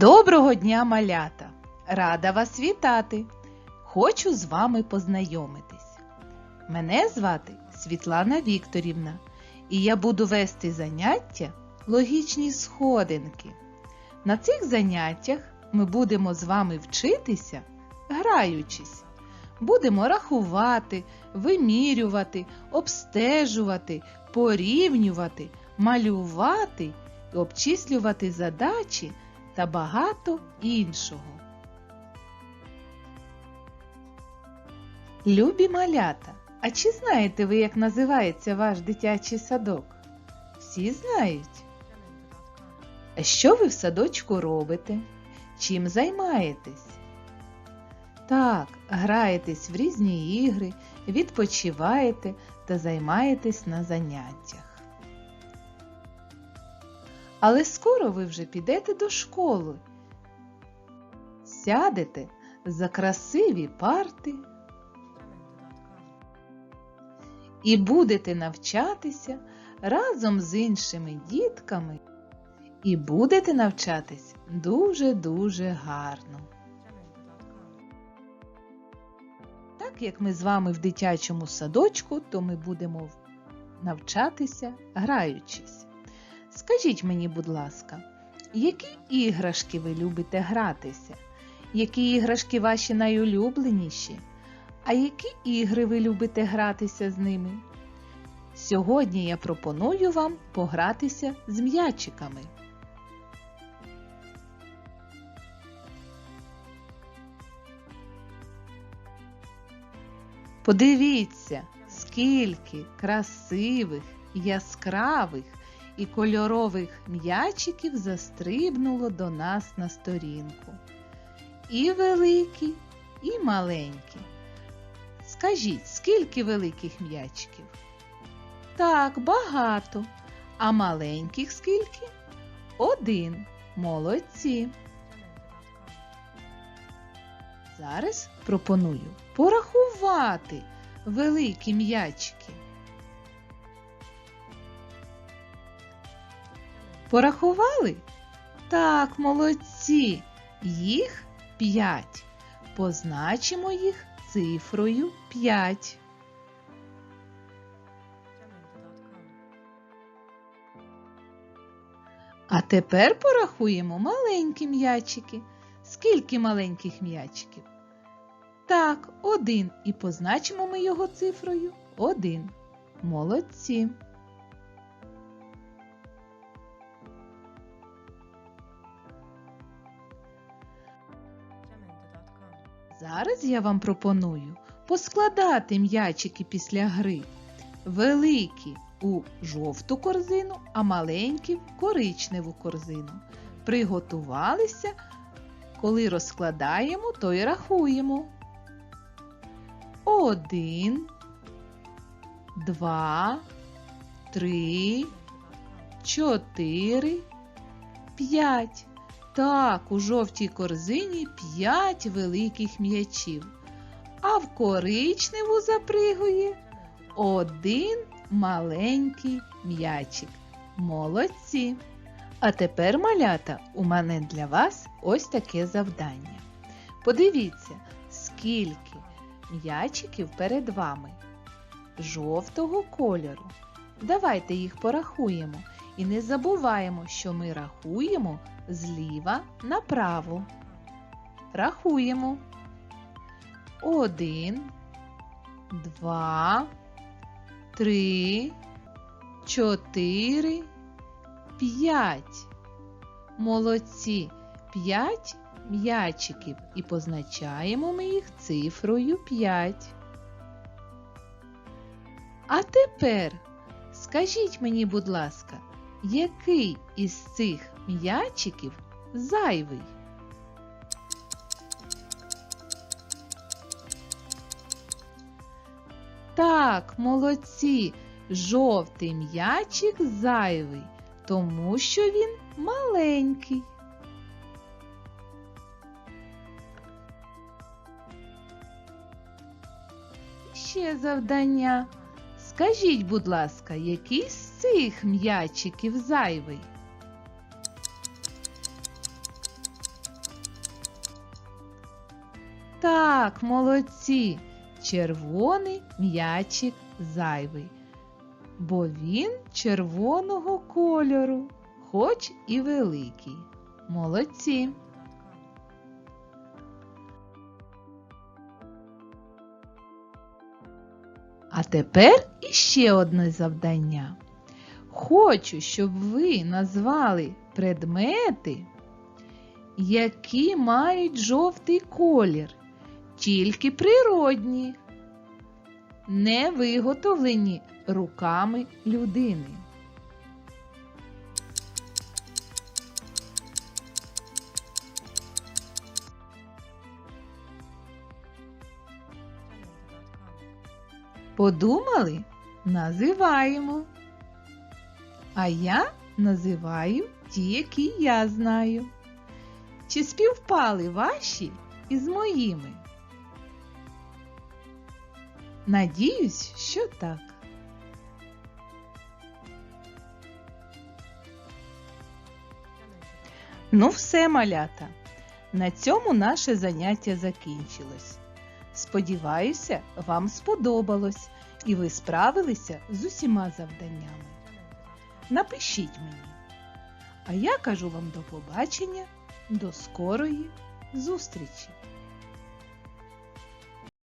Доброго дня, малята! Рада вас вітати! Хочу з вами познайомитись. Мене звати Світлана Вікторівна, і я буду вести заняття логічні сходинки. На цих заняттях ми будемо з вами вчитися, граючись. Будемо рахувати, вимірювати, обстежувати, порівнювати, малювати і обчислювати задачі та багато іншого. Любі малята, а чи знаєте ви, як називається ваш дитячий садок? Всі знають. Що ви в садочку робите? Чим займаєтесь? Так, граєтесь в різні ігри, відпочиваєте та займаєтесь на заняттях. Але скоро ви вже підете до школи. Сядете за красиві парти і будете навчатися разом з іншими дітками. І будете навчатись дуже-дуже гарно. Так як ми з вами в дитячому садочку, то ми будемо навчатися граючись. Скажіть мені, будь ласка, які іграшки ви любите гратися? Які іграшки ваші найулюбленіші? А які ігри ви любите гратися з ними? Сьогодні я пропоную вам погратися з м'ячиками. Подивіться, скільки красивих, яскравих і кольорових м'ячиків застрибнуло до нас на сторінку. І великі, і маленькі. Скажіть, скільки великих м'ячиків? Так, багато. А маленьких скільки? Один. Молодці. Зараз пропоную порахувати великі м'ячики. Порахували? Так, молодці. Їх п'ять. Позначимо їх цифрою 5. А тепер порахуємо маленькі м'ячики. Скільки маленьких м'ячиків? Так, один. І позначимо ми його цифрою 1. Молодці. Зараз я вам пропоную поскладати м'ячики після гри. Великі у жовту корзину, а маленькі в коричневу корзину. Приготувалися. Коли розкладаємо, то й рахуємо. Один, два, три, чотири, п'ять. Так, у жовтій корзині п'ять великих м'ячів, а в коричневу запригує один маленький м'ячик. Молодці! А тепер, малята, у мене для вас ось таке завдання. Подивіться, скільки м'ячиків перед вами жовтого кольору. Давайте їх порахуємо і не забуваємо, що ми рахуємо зліва направо. Рахуємо. Один, два, три, чотири, п'ять. Молодці. П'ять м'ячиків і позначаємо ми їх цифрою 5. А тепер скажіть мені, будь ласка, який із цих м'ячиків зайвий? Так, молодці, жовтий м'ячик зайвий, тому що він маленький. Ще завдання. Скажіть, будь ласка, який з цих м'ячиків зайвий? Так, молодці. Червоний м'ячик зайвий, бо він червоного кольору, хоч і великий. Молодці. А тепер іще одне завдання. Хочу, щоб ви назвали предмети, які мають жовтий колір, тільки природні, не виготовлені руками людини. Подумали? Називаємо. А я називаю ті, які я знаю. Чи співпали ваші із моїми? Надіюсь, що так. Ну все, малята. На цьому наше заняття закінчилось. Сподіваюся, вам сподобалось і ви справилися з усіма завданнями. Напишіть мені. А я кажу вам до побачення, до скорої зустрічі!